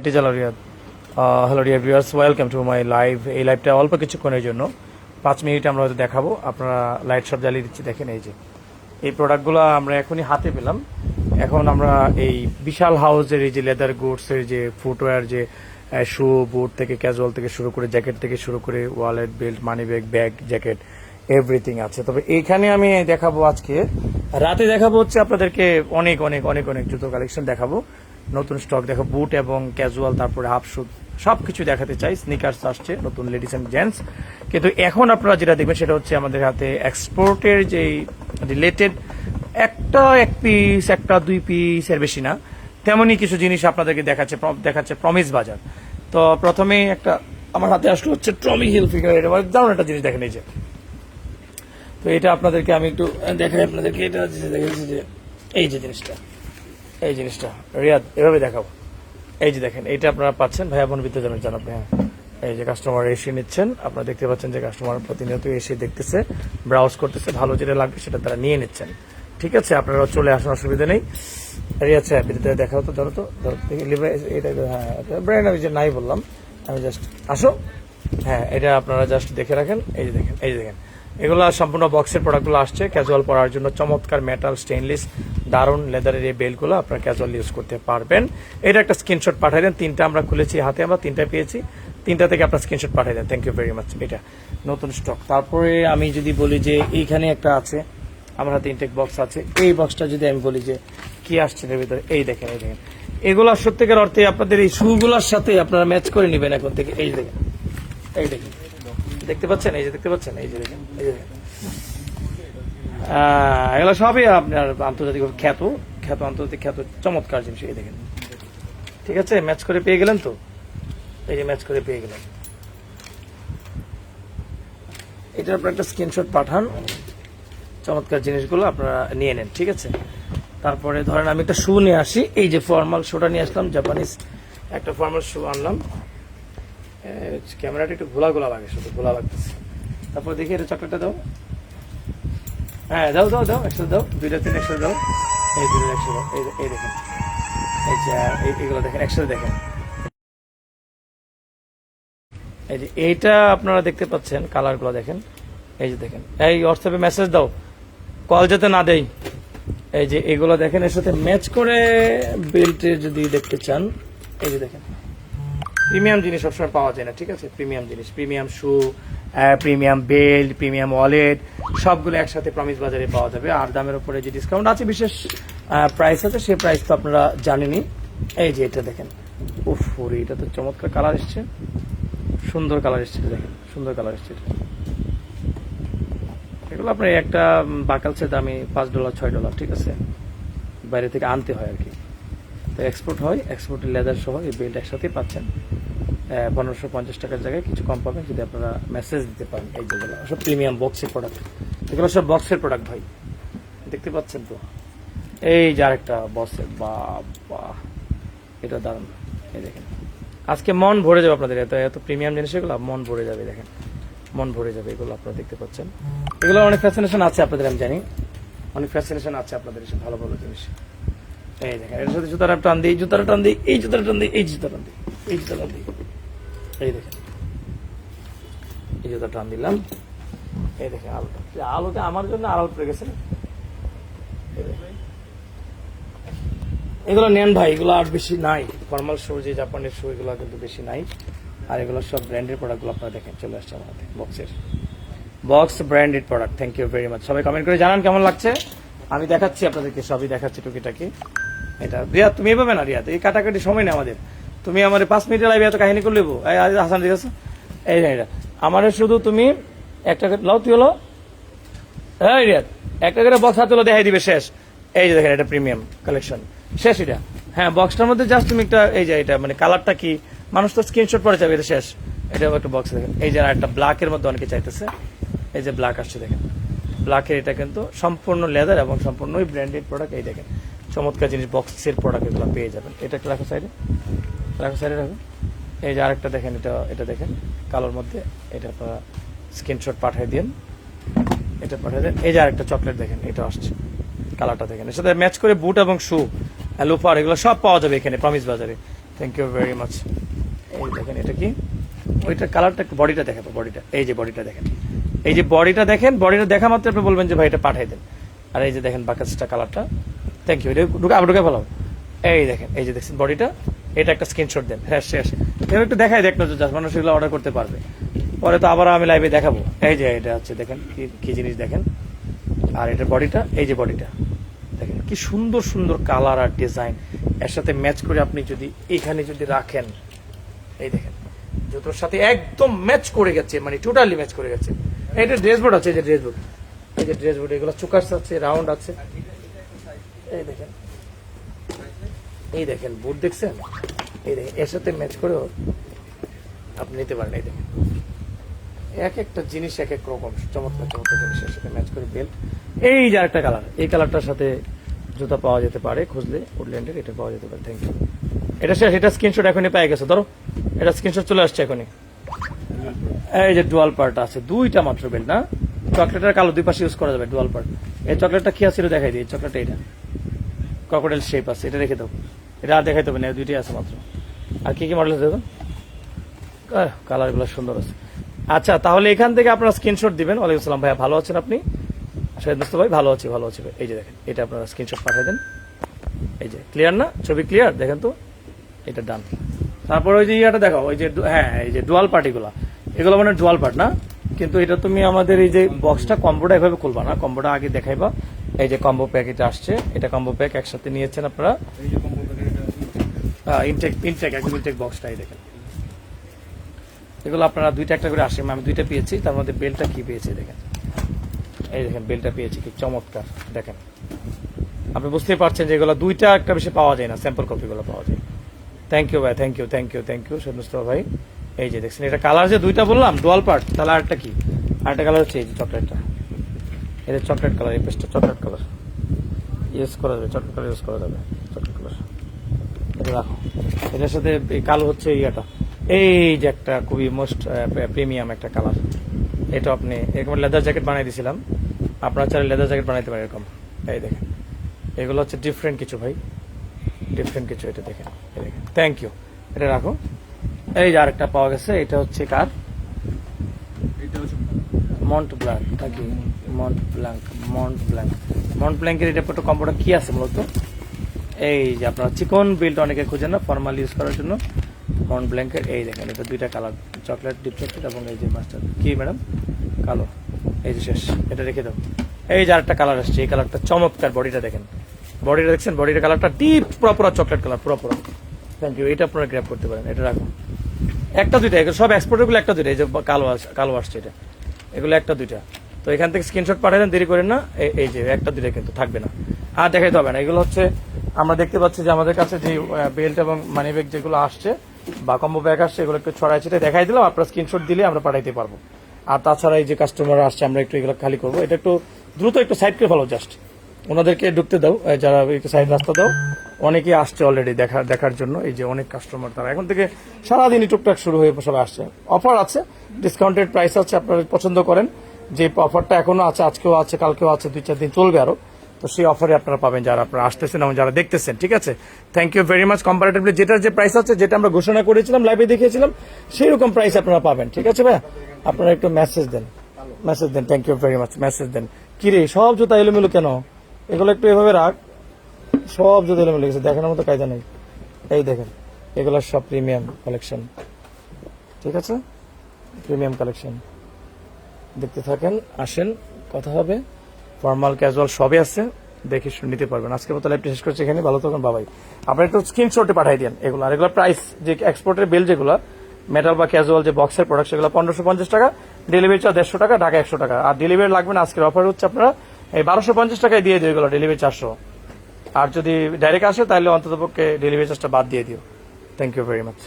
এটি চালো Riyad. Hello dear viewers welcome to my live এই লাইভটা অল্প কিছুক্ষণের জন্য। পাঁচ মিনিট আমরা হয়তো দেখাবো। আপনারা লাইট সব জ্বালিয়ে দিচ্ছি, দেখেন এই যে। এই প্রোডাক্টগুলো আমরা এখনই হাতে পেলাম। এখন আমরা এই বিশাল হাউসের এই যে লেদার গুডসের যে ফুটওয়্যার যে শু বুট থেকে ক্যাজুয়াল থেকে শুরু করে জ্যাকেট থেকে শুরু করে wallet belt money bag bag jacket everything আছে। তবে এইখানে আমি দেখাবো আজকে। রাতে দেখাবো হচ্ছে আপনাদেরকে অনেক অনেক অনেক অনেক জুতো কালেকশন দেখাবো। নতুন স্টক দেখাবো বুট এবং ক্যাজুয়াল তারপরে হাফ শুট সবকিছু দেখাতে চাই স্নিকার্স আসছে নতুন লেডিস এন্ড জেন্টস কিন্তু এখন আপনারা যেটা দেখবেন সেটা হচ্ছে আমাদের হাতে এক্সপোর্টের যে রিলেটেড একটা এক পিস একটা দুই পিস এর বেশি না তেমনই কিছু জিনিস আপনাদেরকে দেখাচ্ছে দেখাচ্ছে প্রমিস বাজার তো প্রথমে একটা আমার হাতে আসলো হচ্ছে ট্রমি হিল ফিগার এটা দারুণ একটা জিনিস দেখেন এই যে তো এটা আপনাদেরকে আমি একটু দেখাই আপনাদেরকে এটা দেখেছি যে এই যে জিনিসটা এই জিনিসটা, রিয়াদ, এভাবে দেখাবো। এই যে দেখেন, এইটা আপনারা পাচ্ছেন, ভাইয়া বোন বিদ্যাজনের জানাবে হ্যাঁ। এই যে কাস্টমার এসে নিচ্ছেন, আপনারা দেখতে পাচ্ছেন যে কাস্টমার প্রতিনিয়ত এসে দেখতেছে ব্রাউজ করতেছে, ভালো যেটা লাগবে সেটা তারা নিয়ে নিচ্ছেন। ঠিক আছে আপনারা চলে আসুন, অসুবিধা নেই। রিয়াদ সাহেব এটা দেখাও তো, ধরো তো দেখি লিভার এটা হ্যাঁ ব্র্যান্ড আমি যে নাই বললাম, আমি জাস্ট আসো। হ্যাঁ এটা আপনারা জাস্ট দেখে রাখেন, এই যে দেখেন, এই যে দেখেন। এগুলো সম্পূর্ণ বক্সের প্রোডাক্টগুলো আসছে। ক্যাজুয়াল পরার জন্য চমৎকার মেটাল স্টেনলেস দারুণ লেদারের এই বেলগুলো আপনারা ক্যাজুয়াল ইউজ করতে পারবেন। এটা একটা স্ক্রিনশট পাঠিয়ে দেন। তিনটা আমরা খুলেছি, হাতে আমরা তিনটা পেয়েছি। তিনটা থেকে আপনার স্ক্রিনশট পাঠিয়ে দেন। থ্যাংক ইউ ভেরি মাচ এটা নতুন স্টক তারপরে আমি যদি বলি যে এইখানে একটা আছে, আমার হাতে ইনটেক বক্স আছে। এই বক্সটা যদি আমি বলি যে কি আসছে এর ভিতরে, এই দেখেন এই দেখেন। এগুলো সত্যিকার অর্থে আপনাদের এই শুগুলোর সাথে আপনারা ম্যাচ করে নেবেন এখন থেকে। এই দেখেন এই দেখেন। দেখতে পাচ্ছেন? এই যে দেখতে পাচ্ছেন? এই যে দেখেন, এই যে এগুলো সবই আপনার আন্তর্জাতিক খ্যাত। খ্যাত, আন্তর্জাতিক খ্যাত, চমৎকার জিনিস এই দেখেন। ঠিক আছে? ম্যাচ করে পেয়ে গেলেন তো? এই যে ম্যাচ করে পেয়ে গেলেন। এটার আপনার একটা স্ক্রিনশট পাঠান। চমৎকার জিনিসগুলো আপনারা নিয়ে নেন, ঠিক আছে? তারপরে ধরেন আমি একটা শু নিয়ে আসি। এই যে ফর্মাল শুটা নিয়ে আসলাম জাপানিজ একটা ফর্মাল শু আনলাম। ক্যামেরাটা একটু ঘোলা ঘোলা লাগে, শুধু ঘোলা লাগতেছে। তারপর দেখি এটা চকলেটটা দাও। হ্যাঁ দাও দাও দাও, একসাথে দাও। দুইটা তিন একসাথে দাও। এই দুইটা একসাথে দাও। এই দেখেন। এই যে এইগুলো দেখেন, একসাথে দেখেন। এই যে, এইটা আপনারা দেখতে পাচ্ছেন, কালারগুলো দেখেন। এই যে দেখেন। এই হোয়াটসঅ্যাপে মেসেজ দাও। কল যাতে না দেই। এই যে, এগুলো দেখেন, এর সাথে ম্যাচ করে বেল্টে যদি দেখতে চান, এই যে দেখেন। প্রিমিয়াম জিনিস সবসময় পাওয়া যায় না, ঠিক আছে? প্রিমিয়াম জিনিস, premium shoe premium belt, premium wallet, সবগুলো একসাথে প্রমিস বাজারে পাওয়া যাবে। আর দামের উপরে যে ডিসকাউন্ট আছে, বিশেষ প্রাইস আছে সেই প্রাইস তো আপনারা জানেনই। এই যে এটা দেখেন। উফ এটা তো চমৎকার কালার এসছে। সুন্দর কালার এসছে, দেখেন। সুন্দর কালার এসছে এগুলো আপনার একটা বাকালসের দামে পাঁচ ডলার ছয় ডলার ঠিক আছে? বাইরে থেকে আনতে হয় আর কি। তো এক্সপোর্ট হয় এক্সপোর্টের লেদার সহ এই বেল্ট একসাথে পাচ্ছেন। পনেরোশো পঞ্চাশ টাকার জায়গায় কিছু কম পাবেন যদি আপনারা মেসেজ দিতে পারেন এই যেগুলো সব প্রিমিয়াম বক্সের প্রোডাক্ট এগুলো সব বক্সের প্রোডাক্ট ভাই। দেখতে পাচ্ছেন তো? এই যে আরেকটা বক্সের বা এটা দারুণ। এই দেখেন। আজকে মন ভরে যাবে আপনাদের, এত এত প্রিমিয়াম জিনিস এগুলো, মন ভরে যাবে, দেখেন। মন ভরে যাবে এগুলো আপনারা দেখতে পাচ্ছেন। এগুলো অনেক ফ্যাসিনেশন আছে আপনাদের, আমি জানি। অনেক ফ্যাসিনেশন আছে আপনাদের, এসব ভালো ভালো জিনিস। এই দেখেন এর সাথে জুতাটা টান দিই জুতাটা টান দিই, এই জুতাটা টান দিই, এই জুতা টান দিই, এই জুতা টান দিই। এই দেখেন। এই জুতা টান দিলাম। এই দেখেন আলোটা। আলোতে আমার জন্য আলো পড়ে গেছে। না? এগুলো নেন ভাই, এগুলো আর বেশি নাই। ফর্মাল শু যে জাপানের শু এগুলো কিন্তু বেশি নাই। আর এগুলো সব ব্র্যান্ডের প্রোডাক্টগুলো আপনারা দেখেন, চলে আসছে আমার হাতে বক্সের box branded product thank you very much সবাই কমেন্ট করে জানান কেমন লাগছে। আমি দেখাচ্ছি আপনাদেরকে, সবই দেখাচ্ছি টুকিটাকি। এটা রিয়াদ, তুমি এভাবে না রিয়া এই কাটাকাটি সময় নেই আমাদের। তুমি আমার পাঁচ মিনিটের লাইভে এত কাহিনী করে আজ হাসান, ঠিক আছে? এই এটা আমার শুধু তুমি একটা লাও, তুই হলো। হ্যাঁ একটা করে বক্স হাতে দেখাই দিবে, শেষ। এই যে দেখেন, এটা প্রিমিয়াম কালেকশন শেষ এটা। হ্যাঁ বক্সটার মধ্যে জাস্ট তুমি একটা এই যে, এটা মানে কালারটা কি? মানুষ তো স্ক্রিনশট পরে যাবে এটা শেষ। এটা একটা বক্স দেখেন। এই যে একটা ব্ল্যাকের মধ্যে অনেকে চাইতেছে। এই যে ব্ল্যাক আসছে, দেখেন। ব্ল্যাকের এটা কিন্তু সম্পূর্ণ লেদার এবং সম্পূর্ণই ব্র্যান্ডেড প্রোডাক্ট এই দেখেন, চমৎকার জিনিস বক্সের প্রোডাক্ট এগুলো পেয়ে যাবেন। এটা একটা সাইডে রাখো, সাইডে রাখো। এই যে আরেকটা দেখেন, এটা এটা দেখেন। কালোর মধ্যে এটা স্ক্রিনশট পাঠিয়ে দিন। এটা পাঠিয়ে দেন। এই যে আরেকটা চকলেট দেখেন, এটা আসছে। কালারটা দেখেন। এর সাথে ম্যাচ করে বুট এবং শু লোফার এগুলো সব পাওয়া যাবে এখানে প্রমিস বাজারে। থ্যাংক ইউ ভেরি মাচ এই দেখেন, এটা কি? ওইটা কালারটা বডিটা দেখাবো বডিটা এই যে বডিটা দেখেন। এই যে বডিটা দেখেন বডিটা দেখা মাত্র আপনি বলবেন যে ভাই এটা পাঠাই দেন। আর এই যে দেখেন বাকাসটা কালারটা। থ্যাংক ইউ এটা ঢুকে আবার ঢুকে ফেলাও। এই দেখেন, এই যে দেখছেন বডিটা এটা একটা স্ক্রিনশট দেন। হ্যাঁ শেষ। এবার একটু দেখাই দেখ না জাস্ট মানুষ এগুলো অর্ডার করতে পারবে। পরে তো আবার আমি লাইভে দেখাবো। এই যে এটা হচ্ছে, দেখেন কি- জিনিস দেখেন। আর এটা বডিটা এই যে বডিটা দেখেন, কি সুন্দর সুন্দর কালার আর ডিজাইন এর সাথে ম্যাচ করে আপনি যদি এখানে যদি রাখেন, এই দেখেন, জুতোর সাথে একদম ম্যাচ করে গেছে মানে টোটালি ম্যাচ করে গেছে। এটা ড্রেস বোর্ড আছে, এই যে ড্রেস বোর্ড এই যে ড্রেস বোর্ড এগুলো চুকার্স আছে রাউন্ড আছে। এই দেখেন। এই দেখেন বুট দেখছেন? এই দেখেন, এর সাথে ম্যাচ করেও আপনি নিতে পারেন, এই দেখেন। এক একটা জিনিস, এক এক রকম, চমৎকার চমৎকার জিনিসের সাথে ম্যাচ করে বেল্ট এই যে একটা কালার এই কালারটার সাথে জুতা পাওয়া যেতে পারে, খুঁজলে উডল্যান্ডের এটা পাওয়া যেতে পারে থ্যাংক ইউ এটা শেষ, এটা স্ক্রিনশট এখনই পেয়ে গেছে, ধরো। এটা স্ক্রিনশট চলে আসছে এখনই। এই যে ডুয়াল পার্ট আছে, দুইটা মাত্র বেল্ট না? চকলেটের কালো দুই পাশে ইউজ করা যাবে ডুয়াল পার্ট এই চকলেটটা কি আছে দেখাই দিই চকলেটটা এটা ক্রকোডাইল শেপ আছে, এটা রেখে দাও। এটা আর দেখাইতে হবে না দুইটাই আছে মাত্র। আর কি কি মডেল আছে কালারগুলো সুন্দর আছে। আচ্ছা তাহলে এখান থেকে আপনারা স্ক্রিনশট দিবেন। ওয়ালাইকুম সালাম ভাইয়া, ভালো আছেন আপনি? মুস্তফা ভাই ভালো আছি ভালো আছি ভাই। এই যে দেখেন, এটা আপনারা স্ক্রিনশট পাঠিয়ে দেন। এই যে ক্লিয়ার না? ছবি ক্লিয়ার দেখেন তো, এটা ডান তারপর ওই যে ইয়াটা দেখো ওই যে হ্যাঁ এই যে ডুয়াল পার্টিগুলো এগুলো। মানে ডুয়াল পার্ট না? কিন্তু এটা তুমি আমাদের এই যে বক্সটা কম্বোটা এভাবে খুলবা না? কম্বোটা আগে দেখাইবা। এই যে কম্বো প্যাক এটা আসছে। এটা কম্বো প্যাক একসাথে নিয়েছেন আপনারা। ইনটেক ইনটেক একদম ইনটেক বক্সটাই দেখেন। এগুলো আপনারা দুইটা একটা করে আসে, আমি দুইটা পেয়েছি, তার মধ্যে বেলটা কি পেয়েছি দেখেন। এই দেখেন, বেলটা পেয়েছি, কি চমৎকার, দেখেন। আপনি বুঝতেই পারছেন যে এগুলো দুইটা একটা বেশি পাওয়া যায় না স্যাম্পল কপিগুলো পাওয়া যায়। থ্যাংক ইউ ভাই thank you thank you thank you Mustafa ভাই। এই যে দেখছেন, এটা কালার যে দুইটা বললাম ডুয়াল পার্ট তাহলে আরেকটা কি? আরেকটা কালার হচ্ছে এই যে চকলেটটা এটা চকলেট কালার এই পেস্টটা চকলেট কালার ইউজ করা যাবে চকলেট কালার ইউজ করা যাবে। এটা রাখো। এটার সাথে কালো হচ্ছে ইয়াটা। এই যে একটা খুবই মোস্ট প্রিমিয়াম একটা কালার। এটা আপনি এরকম লেদার জ্যাকেট বানাই দিয়েছিলাম আপনার চাইলে লেদার জ্যাকেট বানাইতে পারেন এরকম। এই দেখেন। এগুলো হচ্ছে ডিফারেন্ট কিছু ভাই। ডিফারেন্ট কিছু এটা দেখেন। এই দেখেন। থ্যাংক ইউ এটা রাখো। এই যে আরেকটা পাওয়া গেছে এটা হচ্ছে কার? মন্ট ব্ল্যাঙ্ক নাকি Mont Blanc Mont Blanc Mont ব্ল্যাঙ্কের এটা একটু কম্পোটা কি আছে মূলত এই যে আপনার চিকন বিল্ট অনেকে খুঁজেন না ফর্মাল ইউজ করার জন্য। মন্ট ব্ল্যাঙ্কের এই দেখেন, এটা দুইটা কালার চকলেট ডিপ চকলেট এবং এই যে মাস্টার কি ম্যাডাম কালো। এই যে শেষ, এটা রেখে দাও। এই যে আরেকটা কালার আসছে, এই কালারটা চমৎকার বডিটা দেখেন। বডিটা দেখছেন? বডির কালারটা ডিপ পুরো চকলেট কালার পুরো পুরো। থ্যাংক ইউ এটা আপনারা গ্র্যাপ করতে পারেন, এটা রাখুন। একটা দুইটা, এগুলো সব এক্সপোর্টেরগুলো একটা দুইটা, এই যে কালো কালো আসছে এটা। এগুলো একটা দুইটা। তো এখান থেকে স্ক্রিনশট পাঠিয়ে দেন, দেরি করেন না এই যে একটা দুইটা কিন্তু থাকবে না। আর দেখাইতে হবে না। এগুলো হচ্ছে, আমরা দেখতে পাচ্ছি যে আমাদের কাছে যে বেল্ট এবং মানি ব্যাগ যেগুলো আসছে বা কম্বো ব্যাগ আসছে, এগুলো একটু ছড়াই ছিটে দেখাই দিলাম, আপনার স্ক্রিনশট দিলে আমরা পাঠাইতে পারব। আর তাছাড়া এই যে কাস্টমার আসছে, আমরা একটু এগুলো খালি করব। এটা একটু দ্রুত একটু সাইড করে ফেলো জাস্ট ওনাদেরকে ঢুকতে দাও যারা একটু সাইড রাস্তা দাও। অনেকেই আসছে অলরেডি দেখা, দেখার জন্য, এই যে অনেক কাস্টমার তারা। এখন থেকে সারাদিনই টুকটাক শুরু হয়ে সবাই আসছে। অফার আছে ডিসকাউন্টেড প্রাইস আছে, আপনারা পছন্দ করেন। যে অফারটা এখনও আছে, আজকেও আছে, কালকেও আছে, দুই, চার দিন চলবে আরও। তো সেই অফারে আপনারা পাবেন যারা আপনারা আসতেছেন এবং যারা দেখতেছেন, ঠিক আছে? Thank you very much comparatively যেটার যে প্রাইস আছে যেটা আমরা ঘোষণা করেছিলাম লাইভে দেখিয়েছিলাম সেই রকম প্রাইস আপনারা পাবেন, ঠিক আছে ভাই আপনারা একটু মেসেজ দেন। Message then thank you very much message দেন। কিরে সব জুতা এলোমেলো কেন? এগুলো একটু এভাবে রাখ। সব জুতা এলোমেলো গেছে, দেখানোর মতো কায়দা নেই। এই দেখেন, এগুলো সব প্রিমিয়াম কালেকশন ঠিক আছে? প্রিমিয়াম কালেকশন দেখতে থাকেন, আসেন, কথা হবে। ফর্মাল ক্যাজুয়াল সবই আছে। দেখে শুনে নিতে পারবেন। আজকে মতো লাইভটা শেষ করছি এখানে। ভালো থাকুন বাবাই আপনার একটু স্ক্রিনশটে পাঠিয়ে দেন এগুলো। আর এগুলো প্রাইস যে এক্সপোর্টের বিল যেগুলো মেটাল বা ক্যাজুয়াল যে বক্সের প্রোডাক্ট সেগুলো পনেরোশো পঞ্চাশ টাকা ডেলিভারি চার্জ দেড়শো টাকা ঢাকা একশো টাকা। আর ডেলিভারি লাগবে না, আজকের অফার হচ্ছে আপনারা এই বারোশো পঞ্চাশ টাকায় দিয়ে দিও এগুলো ডেলিভারি চারশো। আর যদি ডাইরেক্ট আসে, তাহলে অন্ততপক্ষে ডেলিভারি চার্জটা বাদ দিয়ে দিও। Thank you very much